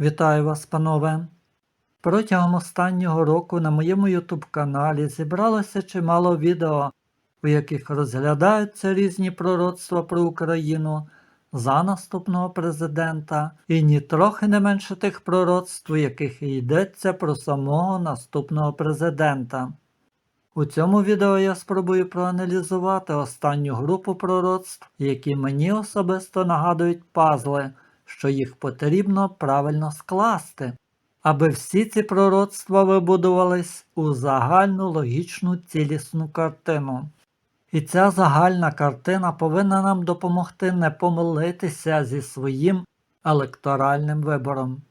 Вітаю вас, панове! Протягом останнього року на моєму YouTube каналі зібралося чимало відео, у яких розглядаються різні пророцтва про Україну за наступного президента, і нітрохи не менше тих пророцтв, у яких йдеться про самого наступного президента. У цьому відео я спробую проаналізувати останню групу пророцтв, які мені особисто нагадують пазли, що їх потрібно правильно скласти, аби всі ці пророцтва вибудувались у загальну логічну цілісну картину. І ця загальна картина повинна нам допомогти не помилитися зі своїм електоральним вибором.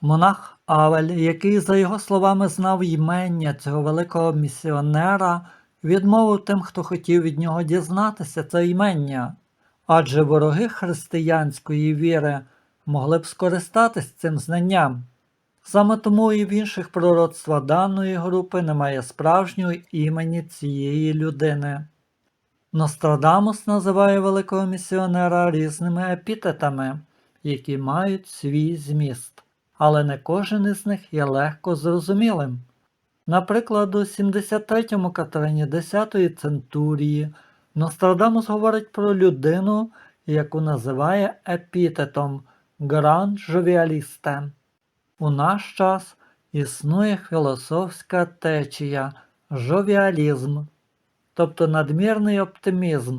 Монах Авель, який, за його словами, знав ймення цього великого місіонера, відмовив тим, хто хотів від нього дізнатися це ймення, адже вороги християнської віри могли б скористатись цим знанням. Саме тому і в інших пророцтвах даної групи немає справжнього імені цієї людини. Нострадамус називає великого місіонера різними епітетами, які мають свій зміст, але не кожен із них є легко зрозумілим. Наприклад, у 73-му Катерині 10-ї центурії Нострадамус говорить про людину, яку називає епітетом Гран Жовіалісте. У наш час існує філософська течія жовіалізм, тобто надмірний оптимізм.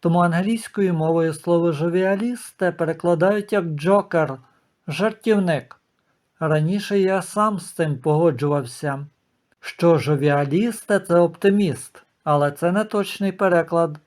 Тому англійською мовою слово жовіалісте перекладають як джокер, жартівник. Раніше я сам з цим погоджувався, що жовіалісте це оптиміст, але це не точний переклад.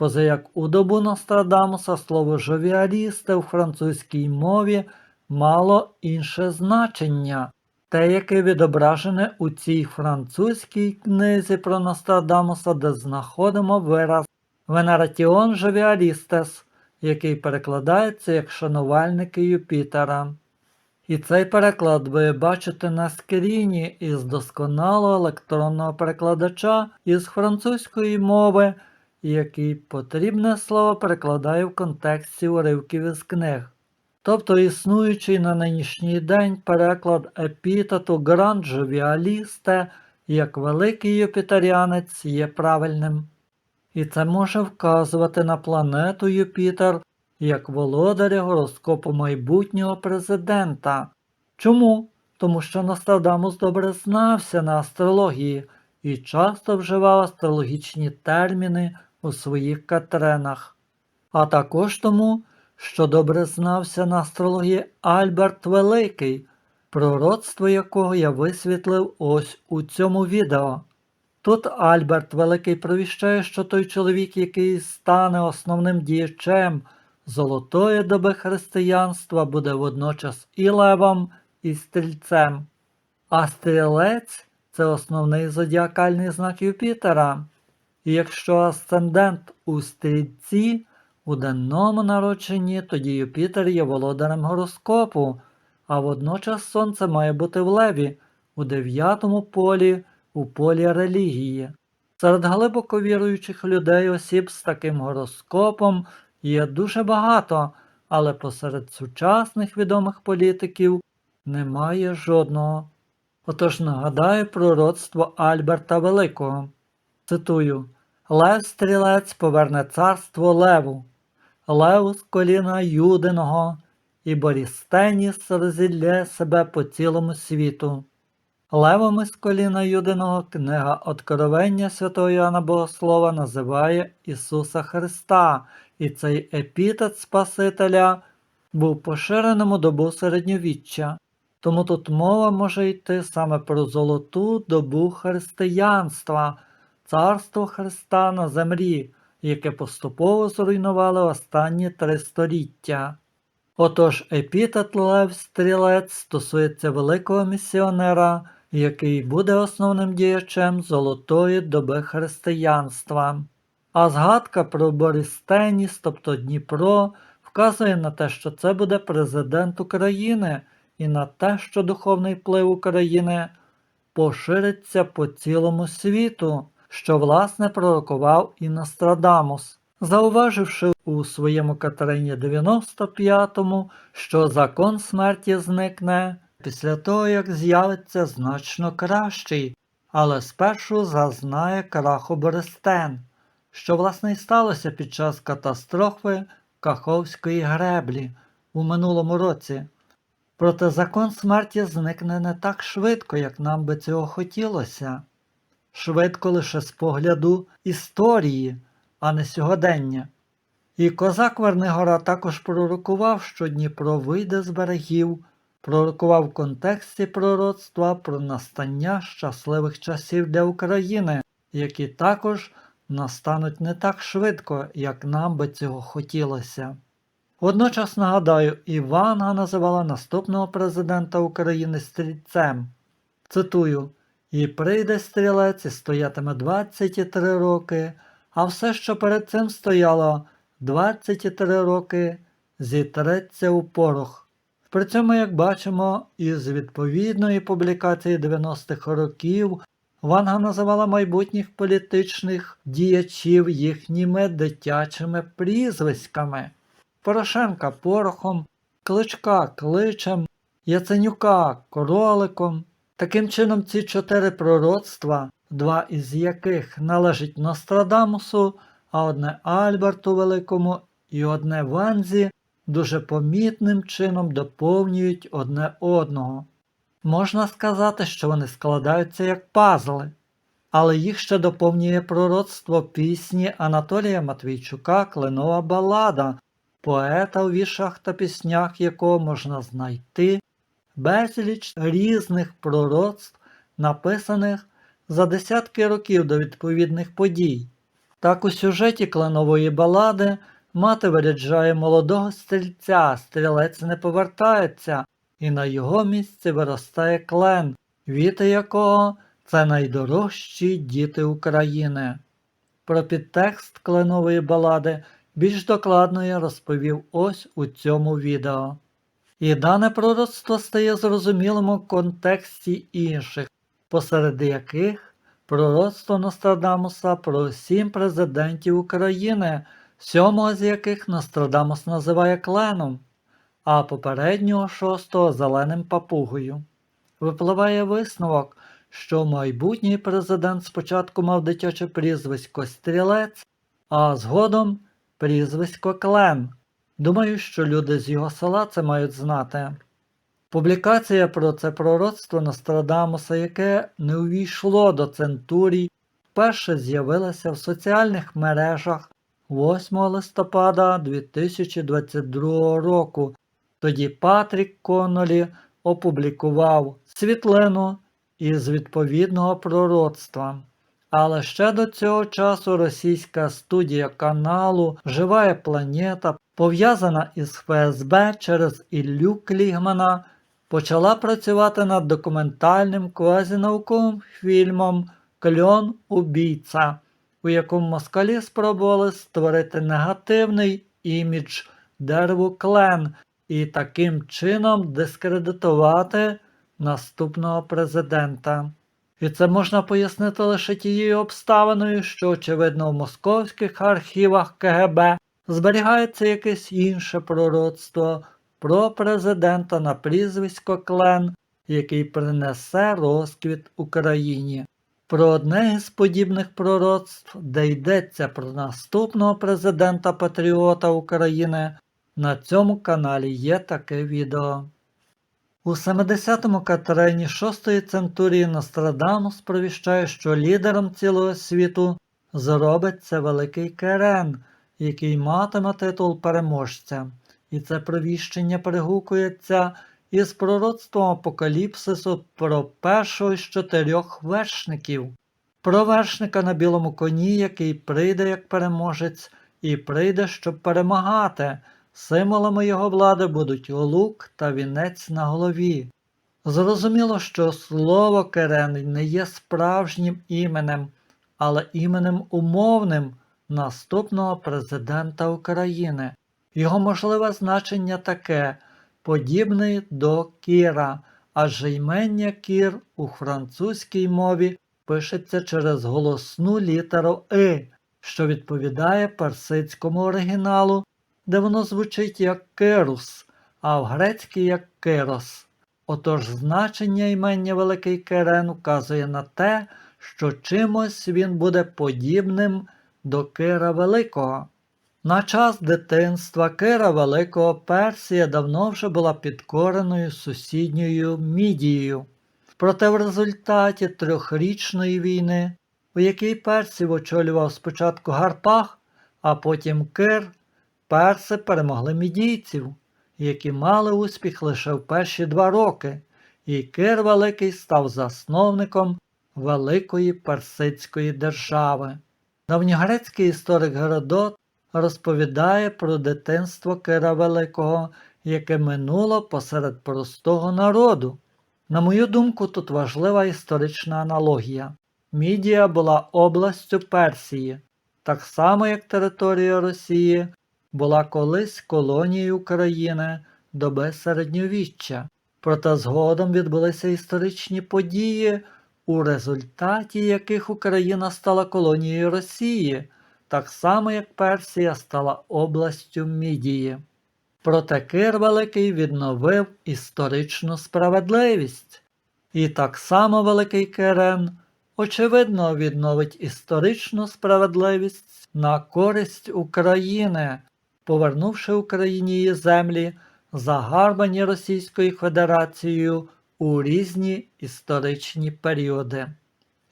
Поза як у добу Нострадамуса слово жовіалісте у французькій мові мало інше значення, те, яке відображене у цій французькій книзі про Нострадамуса, де знаходимо вираз Венератіон Жовіалістес, який перекладається як шанувальники Юпітера. І цей переклад ви бачите на скріні із досконалого електронного перекладача із французької мови, який потрібне слово перекладає в контексті уривків із книг. Тобто існуючий на нинішній день переклад епітету Гранд Жовіалісте як великий юпітеріанець є правильним. І це може вказувати на планету Юпітер як володаря гороскопу майбутнього президента. Чому? Тому що Нострадамус добре знався на астрології і часто вживав астрологічні терміни у своїх катренах, а також тому, що добре знався на астрології Альберт Великий, пророцтво якого я висвітлив ось у цьому відео. Тут Альберт Великий провіщає, що той чоловік, який стане основним діячем золотої доби християнства, буде водночас і левом, і стрільцем. А стрілець це основний зодіакальний знак Юпітера. І якщо асцендент у стрільці у денному народженні, тоді Юпітер є володарем гороскопу, а водночас Сонце має бути в леві у дев'ятому полі у полі релігії. Серед глибоко віруючих людей осіб з таким гороскопом є дуже багато, але посеред сучасних відомих політиків немає жодного. Отож нагадаю пророцтво Альберта Великого. Цитую Лев стрілець поверне царство Леву, Лев з коліна Юдиного, і Борістеніс розілє себе по цілому світу. Левом із коліна Юдиного книга Откровення святого Йоанна Богослова називає Ісуса Христа, і цей епітет Спасителя був поширеним у добу середньовіччя. Тому тут мова може йти саме про золоту добу християнства, царство Христа на землі, яке поступово зруйнували останні три століття. Отож епітет Лев Стрілець стосується великого місіонера, який буде основним діячем золотої доби християнства. А згадка про Бористеніс, тобто Дніпро, вказує на те, що це буде президент України і на те, що духовний вплив України пошириться по цілому світу, що власне пророкував і Нострадамус. зауваживши у своєму Катерині 95-му, що закон смерті зникне після того, як з'явиться значно кращий, але спершу зазнає краху Берестен, що власне і сталося під час катастрофи Каховської греблі у минулому році. Проте закон смерті зникне не так швидко, як нам би цього хотілося. Швидко лише з погляду історії, а не сьогодення. І козак Вернигора також пророкував, що Дніпро вийде з берегів, пророкував в контексті пророцтва про настання щасливих часів для України, які також настануть не так швидко, як нам би цього хотілося. Водночас нагадаю, Іванга називала наступного президента України стрільцем. Цитую: І прийде стрілець і стоятиме 23 роки, а все, що перед цим стояло 23 роки, зітреться у порох. При цьому, як бачимо, із відповідної публікації 90-х років Ванга називала майбутніх політичних діячів їхніми дитячими прізвиськами. Порошенка порохом, Кличка кличем, Яценюка короликом. Таким чином, ці чотири пророцтва, два із яких належать Нострадамусу, а одне Альберту Великому і одне Ванзі, дуже помітним чином доповнюють одне одного. Можна сказати, що вони складаються як пазли, але їх ще доповнює пророцтво пісні Анатолія Матвійчука Кленова балада, поета у віршах та піснях якого можна знайти безліч різних пророцтв, написаних за десятки років до відповідних подій. Так у сюжеті кленової балади мати виряджає молодого стрільця, стрілець не повертається, і на його місці виростає клен, віти якого це найдорожчі діти України. Про підтекст кленової балади більш докладно я розповів ось у цьому відео. І дане пророцтво стає зрозумілим у контексті інших, посеред яких пророцтво Нострадамуса про сім президентів України, сьомого з яких Нострадамус називає кленом, а попереднього шостого зеленим папугою. Випливає висновок, що майбутній президент спочатку мав дитяче прізвисько Стрілець, а згодом прізвисько Клен. Думаю, що люди з його села це мають знати. Публікація про це пророцтво Нострадамуса, яке не увійшло до центурій, вперше з'явилася в соціальних мережах 8 листопада 2022 року. Тоді Патрік Коннолі опублікував світлину із відповідного пророцтва. Але ще до цього часу російська студія каналу Живая планета, пов'язана із ФСБ через Іллю Клігмана, почала працювати над документальним квазінауковим фільмом Кльон Убійця, у якому москалі спробували створити негативний імідж дереву Клен і таким чином дискредитувати наступного президента. І це можна пояснити лише тією обставиною, що, очевидно, в московських архівах КГБ зберігається якесь інше пророцтво про президента на прізвисько Клен, який принесе розквіт Україні. Про одне із подібних пророцтв, де йдеться про наступного президента Патріота України, на цьому каналі є таке відео. У 70-му Катерині 6-ї центурії Нострадамус провіщає, що лідером цілого світу зробиться великий Керен, який матиме титул переможця. І це провіщення перегукується із пророцтвом Апокаліпсису про першого з чотирьох вершників, про вершника на білому коні, який прийде як переможець, і прийде, щоб перемагати. Символами його влади будуть лук та вінець на голові. Зрозуміло, що слово Керен не є справжнім іменем, але іменем умовним наступного президента України. Його можливе значення таке подібний до Кіра, адже ймення Кір у французькій мові пишеться через голосну літеру И, що відповідає персидському оригіналу, де воно звучить як Керус, а в грецькій як Керос. Отож значення імення Великий Керен указує на те, що чимось він буде подібним до Кира Великого. На час дитинства Кира Великого Персія давно вже була підкореною сусідньою Мідією. Проте в результаті трьохрічної війни, у якій персів очолював спочатку Гарпах, а потім Кир, перси перемогли мідійців, які мали успіх лише в перші два роки, і Кир Великий став засновником Великої Персидської держави. Давньогрецький історик Геродот розповідає про дитинство Кира Великого, яке минуло посеред простого народу. На мою думку, тут важлива історична аналогія. Мідія була областю Персії, так само як територія Росії була колись колонією України доби середньовіччя. Проте згодом відбулися історичні події, у результаті яких Україна стала колонією Росії, так само як Персія стала областю Мідії. Проте Кир Великий відновив історичну справедливість, і так само Великий Керен очевидно відновить історичну справедливість на користь України, повернувши Україні її землі, загарбані Російською Федерацією у різні історичні періоди.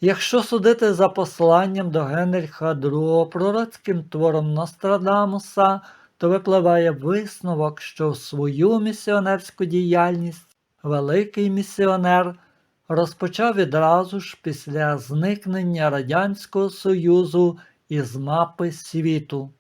Якщо судити за посланням до Генріха II пророцьким твором Нострадамуса, то випливає висновок, що в свою місіонерську діяльність великий місіонер розпочав відразу ж після зникнення Радянського Союзу із мапи світу.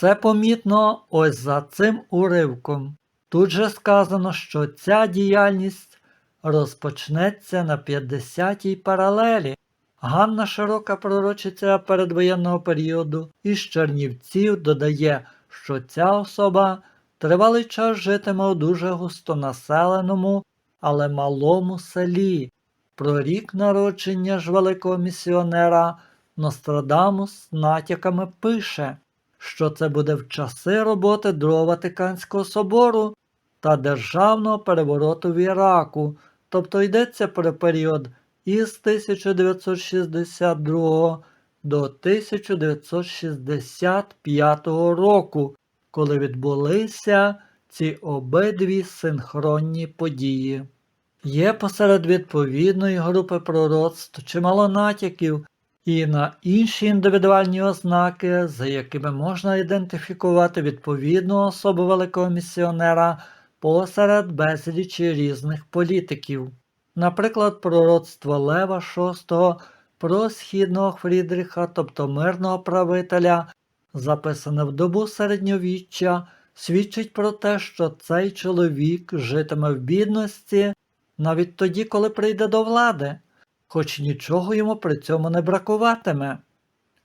Це помітно ось за цим уривком. Тут же сказано, що ця діяльність розпочнеться на 50-й паралелі. Ганна Широка пророчиця передвоєнного періоду із Чернівців додає, що ця особа тривалий час житиме у дуже густонаселеному, але малому селі. Про рік народження ж великого місіонера Нострадамус натяками пише, що це буде в часи роботи Другого Ватиканського собору та державного перевороту в Іраку, тобто йдеться про період із 1962 до 1965 року, коли відбулися ці обидві синхронні події. Є посеред відповідної групи пророцтв чимало натяків і на інші індивідуальні ознаки, за якими можна ідентифікувати відповідну особу великого місіонера посеред безлічі різних політиків. Наприклад, пророцтво Лева VI про східного Фрідріха, тобто мирного правителя, записане в добу середньовіччя, свідчить про те, що цей чоловік житиме в бідності навіть тоді, коли прийде до влади, хоч нічого йому при цьому не бракуватиме.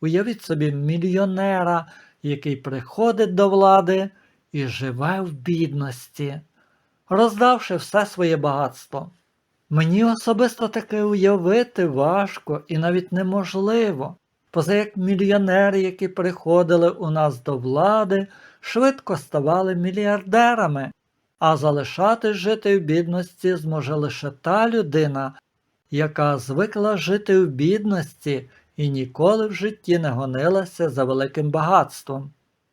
Уявіть собі мільйонера, який приходить до влади і живе в бідності, роздавши все своє багатство. Мені особисто таке уявити важко і навіть неможливо, поза як мільйонери, які приходили у нас до влади, швидко ставали мільярдерами, а залишати жити в бідності зможе лише та людина, яка звикла жити в бідності і ніколи в житті не гонилася за великим багатством.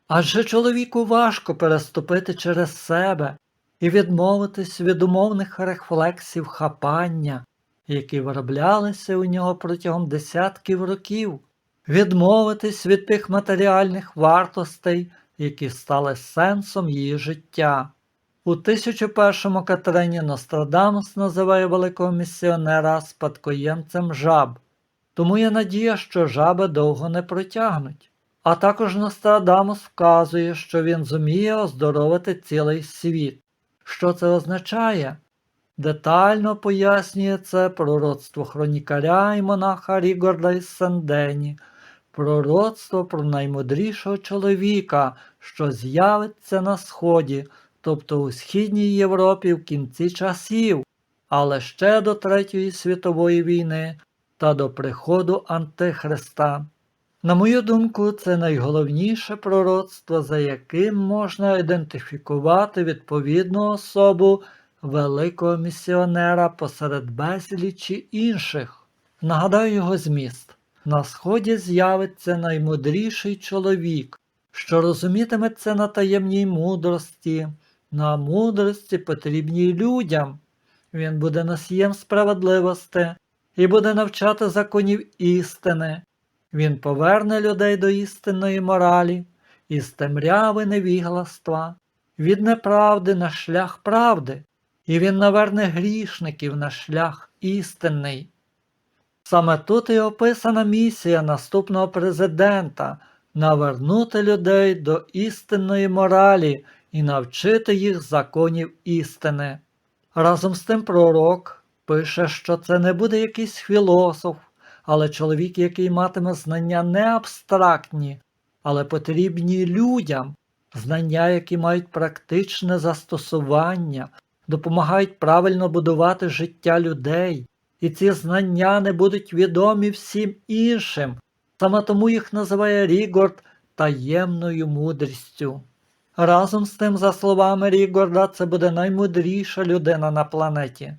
Адже чоловіку важко переступити через себе і відмовитись від умовних рефлексів хапання, які вироблялися у нього протягом десятків років, відмовитись від тих матеріальних вартостей, які стали сенсом її життя. У 1001 Катерині Нострадамус називає великого місіонера спадкоємцем жаб, тому є надія, що жаби довго не протягнуть. А також Нострадамус вказує, що він зуміє оздоровити цілий світ. Що це означає? Детально пояснює це пророцтво хронікаря і монаха Рігорда із Сандені, пророцтво про наймудрішого чоловіка, що з'явиться на сході, тобто у Східній Європі в кінці часів, але ще до Третьої світової війни та до приходу Антихриста. На мою думку, це найголовніше пророцтво, за яким можна ідентифікувати відповідну особу великого місіонера посеред безлічі інших. Нагадаю його зміст. На сході з'явиться наймудріший чоловік, що розумітиметься на таємній мудрості, на мудрості потрібній людям. Він буде носієм справедливості і буде навчати законів істини. Він поверне людей до істинної моралі, із темряви невігластва, від неправди на шлях правди, і він наверне грішників на шлях істинний. Саме тут і описана місія наступного президента навернути людей до істинної моралі і навчити їх законів істини. Разом з тим пророк пише, що це не буде якийсь філософ, але чоловік, який матиме знання не абстрактні, але потрібні людям, знання, які мають практичне застосування, допомагають правильно будувати життя людей, і ці знання не будуть відомі всім іншим. Саме тому їх називає Рігорд таємною мудрістю. Разом з тим, за словами Рігорда, це буде наймудріша людина на планеті.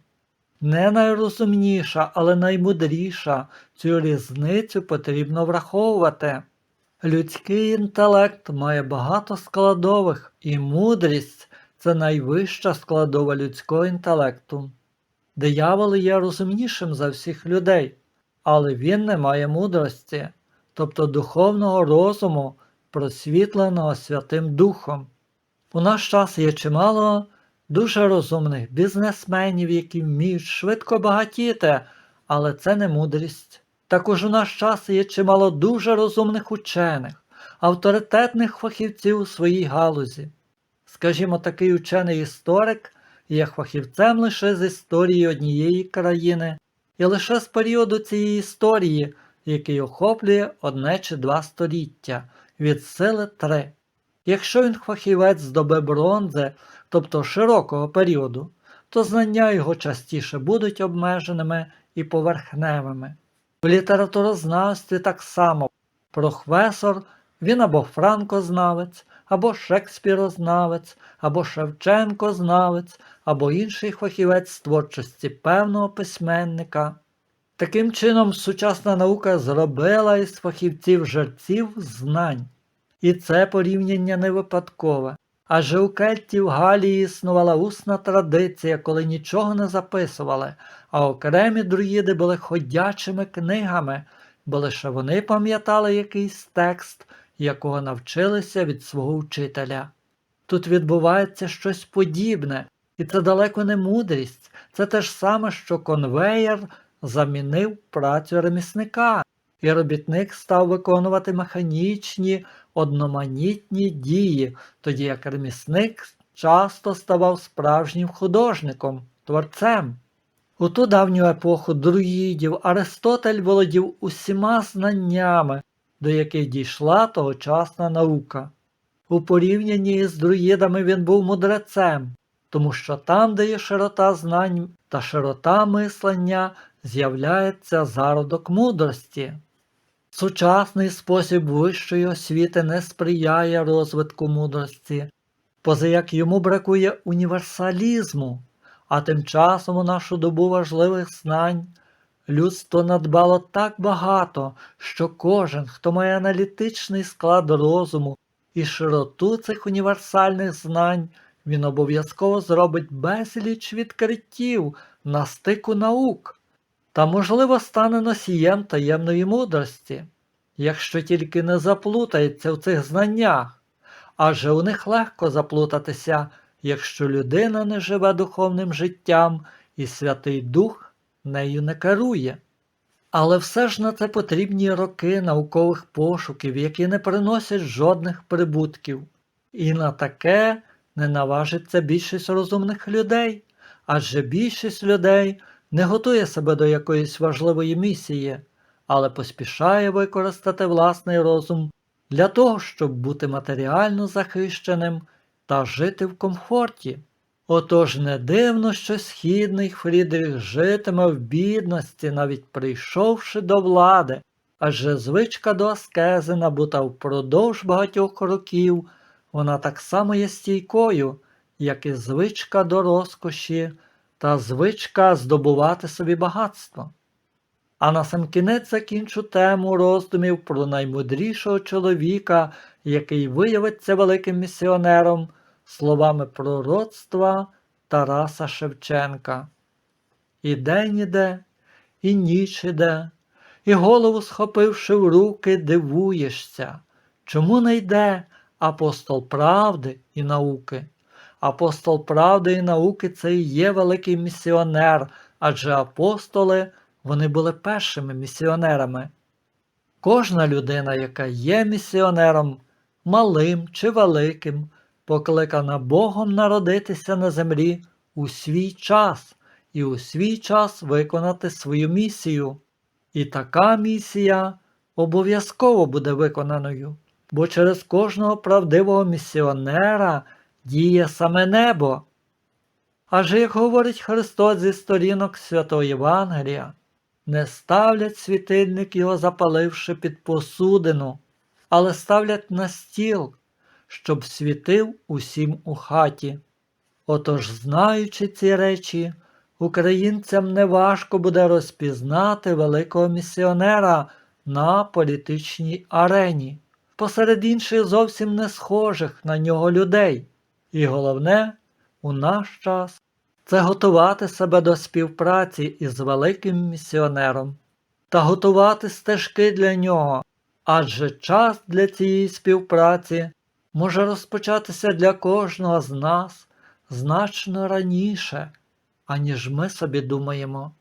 Не найрозумніша, але наймудріша. Цю різницю потрібно враховувати. Людський інтелект має багато складових, і мудрість це найвища складова людського інтелекту. Диявол є розумнішим за всіх людей, але він не має мудрості, тобто духовного розуму, просвітленого Святим Духом. У наш час є чимало дуже розумних бізнесменів, які вміють швидко багатіти, але це не мудрість. Також у наш час є чимало дуже розумних учених, авторитетних фахівців у своїй галузі. Скажімо, такий учений історик є фахівцем лише з історії однієї країни і лише з періоду цієї історії, який охоплює одне чи два століття, від сили три. Якщо він фахівець з доби бронзи, тобто широкого періоду, то знання його частіше будуть обмеженими і поверхневими. В літературознавстві так само професор він або франкознавець, або шекспірознавець, або шевченкознавець, або інший фахівець з творчості певного письменника. Таким чином, сучасна наука зробила із фахівців жерців знань. І це порівняння не випадкове. Адже у кельтів Галії існувала усна традиція, коли нічого не записували, а окремі друїди були ходячими книгами, бо лише вони пам'ятали якийсь текст, якого навчилися від свого вчителя. Тут відбувається щось подібне, і це далеко не мудрість, це те ж саме, що конвеєр замінив працю ремісника, і робітник став виконувати механічні, одноманітні дії, тоді як ремісник часто ставав справжнім художником, творцем. У ту давню епоху друїдів Аристотель володів усіма знаннями, до яких дійшла тогочасна наука. У порівнянні з друїдами він був мудрецем, тому що там, де є широта знань та широта мислення, з'являється зародок мудрості. Сучасний спосіб вищої освіти не сприяє розвитку мудрості, поза як йому бракує універсалізму, а тим часом у нашу добу важливих знань людство надбало так багато, що кожен, хто має аналітичний склад розуму і широту цих універсальних знань, він обов'язково зробить безліч відкриттів на стику наук та, можливо, стане носієм таємної мудрості, якщо тільки не заплутається в цих знаннях, адже у них легко заплутатися, якщо людина не живе духовним життям і Святий Дух нею не керує. Але все ж на це потрібні роки наукових пошуків, які не приносять жодних прибутків, і на таке не наважиться більшість розумних людей, адже більшість людей не готує себе до якоїсь важливої місії, але поспішає використати власний розум для того, щоб бути матеріально захищеним та жити в комфорті. Отож не дивно, що східний Фрідріх житиме в бідності, навіть прийшовши до влади, адже звичка до аскези набута впродовж багатьох років, вона так само є стійкою, як і звичка до розкоші та звичка здобувати собі багатство. А на сам кінець закінчу тему роздумів про наймудрішого чоловіка, який виявиться великим місіонером, словами пророцтва Тараса Шевченка. І день іде, і ніч іде, і голову схопивши в руки, дивуєшся, чому не йде апостол правди і науки. Апостол правди і науки це і є великий місіонер, адже апостоли вони були першими місіонерами. Кожна людина, яка є місіонером, малим чи великим, покликана Богом народитися на землі у свій час і у свій час виконати свою місію. І така місія обов'язково буде виконаною, бо через кожного правдивого місіонера діє саме небо. Аж як говорить Христос зі сторінок Святого Євангелія, не ставлять світильник його запаливши під посудину, але ставлять на стіл, щоб світив усім у хаті. Отож, знаючи ці речі, українцям неважко буде розпізнати великого місіонера на політичній арені, посеред інших зовсім не схожих на нього людей. І головне, у наш час це готувати себе до співпраці із великим місіонером та готувати стежки для нього, адже час для цієї співпраці може розпочатися для кожного з нас значно раніше, аніж ми собі думаємо.